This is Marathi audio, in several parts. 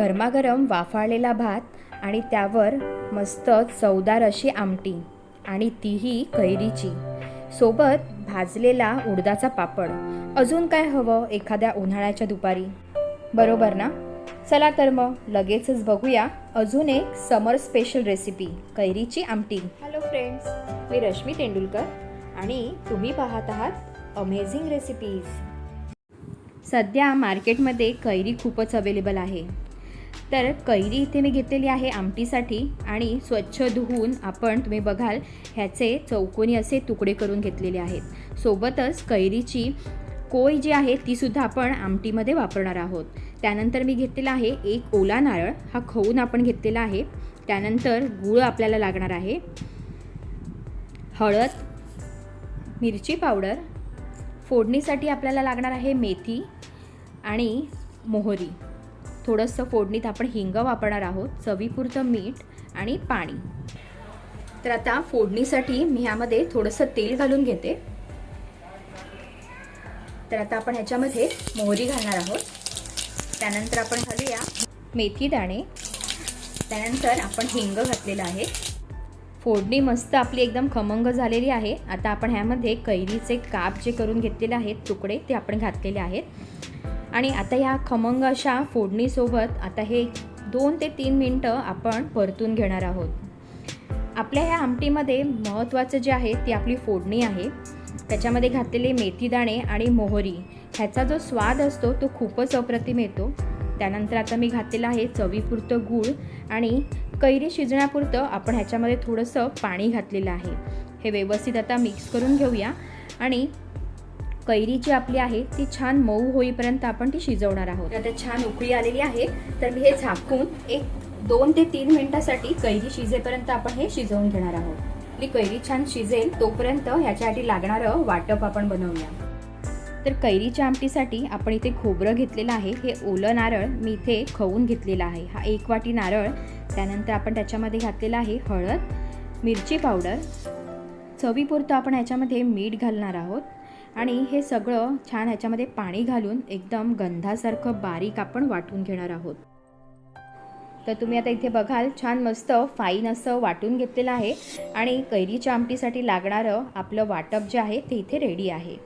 गरमागरम वाफाळलेला भात आणि त्यावर मस्त चवदार अशी आमटी आणि तीही कैरीची. सोबत भाजलेला उडदाचा पापड. अजून काय हवं एखाद्या उन्हाळ्याच्या दुपारी? बरोबर ना? चला तर मग लगेचच बघूया अजून एक समर स्पेशल रेसिपी कैरीची आमटी. हॅलो फ्रेंड्स मी रश्मी तेंडुलकर आणि तुम्ही पाहत आहात अमेझिंग रेसिपीज सध्या मार्केटमध्ये कैरी खूपच अवेलेबल आहे. तर कैरी इथे मी घेतलेली आहे आमटीसाठी आणि स्वच्छ धुवून आपण तुम्ही बघाल ह्याचे चौकोनी असे तुकडे करून घेतलेले आहेत. सोबतच कैरीची कोय जी आहे तीसुद्धा आपण आमटीमध्ये वापरणार आहोत. त्यानंतर मी घेतलेला आहे एक ओला नारळ. हा खवून आपण घेतलेला आहे. त्यानंतर गूळ आपल्याला लागणार आहे. हळद मिरची पावडर. फोडणीसाठी आपल्याला लागणार आहे मेथी आणि मोहरी. थोडंसं फोडणीत आपण हिंग वापरणार आहोत चवीपुरतं मीठ आणि पाणी. तर आता फोडणीसाठी मी ह्यामध्ये थोडंसं तेल घालून घेते. तर आता आपण ह्याच्यामध्ये मोहरी घालणार आहोत. त्यानंतर आपण घालूया मेथी दाणे. त्यानंतर आपण हिंग घातलेलं आहे. फोडणी मस्त आपली एकदम खमंग झालेली आहे. आता आपण ह्यामध्ये कैरीचे काप जे करून घेतलेले आहेत तुकडे ते आपण घातलेले आहेत. आणि आता ह्या खमंग अशा फोडणीसोबत आता हे दोन ते तीन मिनटं आपण परतून घेणार आहोत. आपल्या ह्या आमटीमध्ये महत्त्वाचं जे आहे ती आपली फोडणी आहे. त्याच्यामध्ये घातलेले मेथीदाणे आणि मोहरी ह्याचा जो स्वाद असतो तो खूपच अप्रतिम येतो. त्यानंतर आता मी घातलेलं आहे चवीपुरतं गूळ आणि कैरी शिजण्यापुरतं आपण ह्याच्यामध्ये थोडंसं पाणी घातलेलं आहे. हे व्यवस्थित आता मिक्स करून घेऊया आणि कैरी जी आपली आहे ती छान मऊ होईपर्यंत आपण ती शिजवणार आहोत. आता छान उकळी आलेली आहे तर मी हे झाकून एक दोन ते तीन मिनिटासाठी कैरी शिजेपर्यंत आपण हे शिजवून घेणार आहोत. आपली कैरी छान शिजेल तोपर्यंत ह्याच्यासाठी लागणारं वाटप आपण बनवूया. तर कैरीच्या आमटीसाठी आपण इथे खोबरं घेतलेलं आहे हे ओलं नारळ मी इथे खवून घेतलेलं आहे. हा एक वाटी नारळ त्यानंतर आपण त्याच्यामध्ये घातलेलं आहे हळद मिरची पावडर. चवीपुरतं आपण ह्याच्यामध्ये मीठ घालणार आहोत. आणि हे सगळं छान ह्याच्यामध्ये पाणी घालून एकदम गंधासारखं बारीक आपण वाटून घेणार आहोत. तर तुम्ही आता इथे बघाल छान मस्त फाईन असं वाटून घेतलेलं आहे. आणि कैरीच्या आमटीसाठी लागणारं आपलं वाटप जे आहे ते इथे रेडी आहे.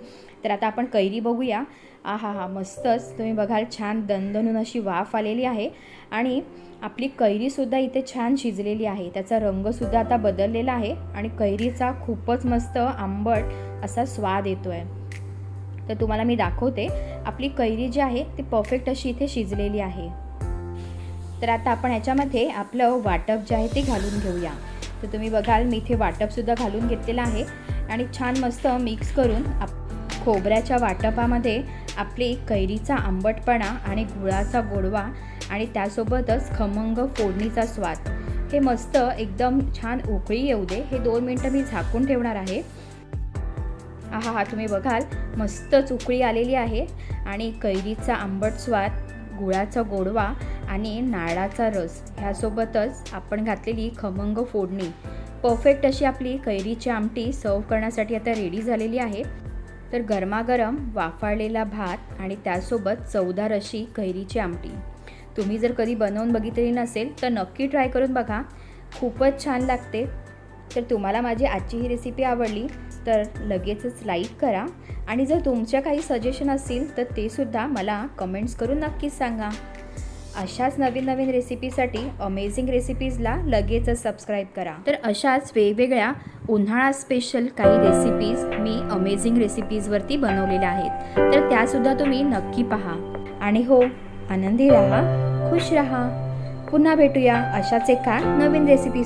तर आता आपण कैरी बघूया. आ हा हा मस्तच. तुम्ही बघाल छान दणदणून अशी वाफ आलेली आहे. आणि आपली कैरीसुद्धा इथे छान शिजलेली आहे. त्याचा रंगसुद्धा आता बदललेला आहे. आणि कैरीचा खूपच मस्त आंबट असा स्वाद येतो आहे तर तुम्हाला मी दाखवते. आपली कैरी जी आहे ती परफेक्ट अशी इथे शिजलेली आहे. तर आता आपण ह्याच्यामध्ये आपलं वाटप जे आहे ते घालून घेऊया. तर तुम्ही बघाल मी इथे वाटपसुद्धा घालून घेतलेलं आहे. आणि छान मस्त मिक्स करून आप खोबऱ्याच्या वाटपामध्ये आपली कैरीचा आंबटपणा आणि गुळाचा गोडवा आणि त्यासोबतच खमंग फोडणीचा स्वाद. हे मस्त एकदम छान उकळी येऊ दे. हे दोन मिनटं मी झाकून ठेवणार आहे. हा हा तुम्ही बघाल. मस्तच उकळी आलेली आहे. आणि कैरीचा आंबट स्वाद गुळाचा गोडवा आणि नारळाचा रस ह्यासोबतच आपण घातलेली खमंग फोडणी. परफेक्ट अशी आपली कैरीची आमटी सर्व करण्यासाठी आता रेडी झालेली आहे. तर गरमागरम वाफाळलेला भात आणि त्यासोबत चवदार अशी कैरीची आमटी. तुम्ही जर कधी बनवून बघितली नसेल तर नक्की ट्राय करून बघा. खूपच छान लागते. तर तुम्हाला माझी आजची ही रेसिपी आवडली तर लगेचच लाईक करा. आणि जर तुमच्या काही सजेशन असतील तर ते सुद्धा मला कमेंट्स करून नक्कीच सांगा. अशाच नवीन नवीन रेसिपीसाठी अमेझिंग रेसिपीजला लगेचच सबस्क्राईब करा. तर अशाच वेगवेगळ्या उन्हाळा स्पेशल काही रेसिपीज मी अमेझिंग रेसिपीजवरती बनवलेल्या आहेत. तर त्यासुद्धा तुम्ही नक्की पहा. आणि हो आनंदी राहा खुश राहा. पुन्हा भेटूया अशाच एका नवीन रेसिपीज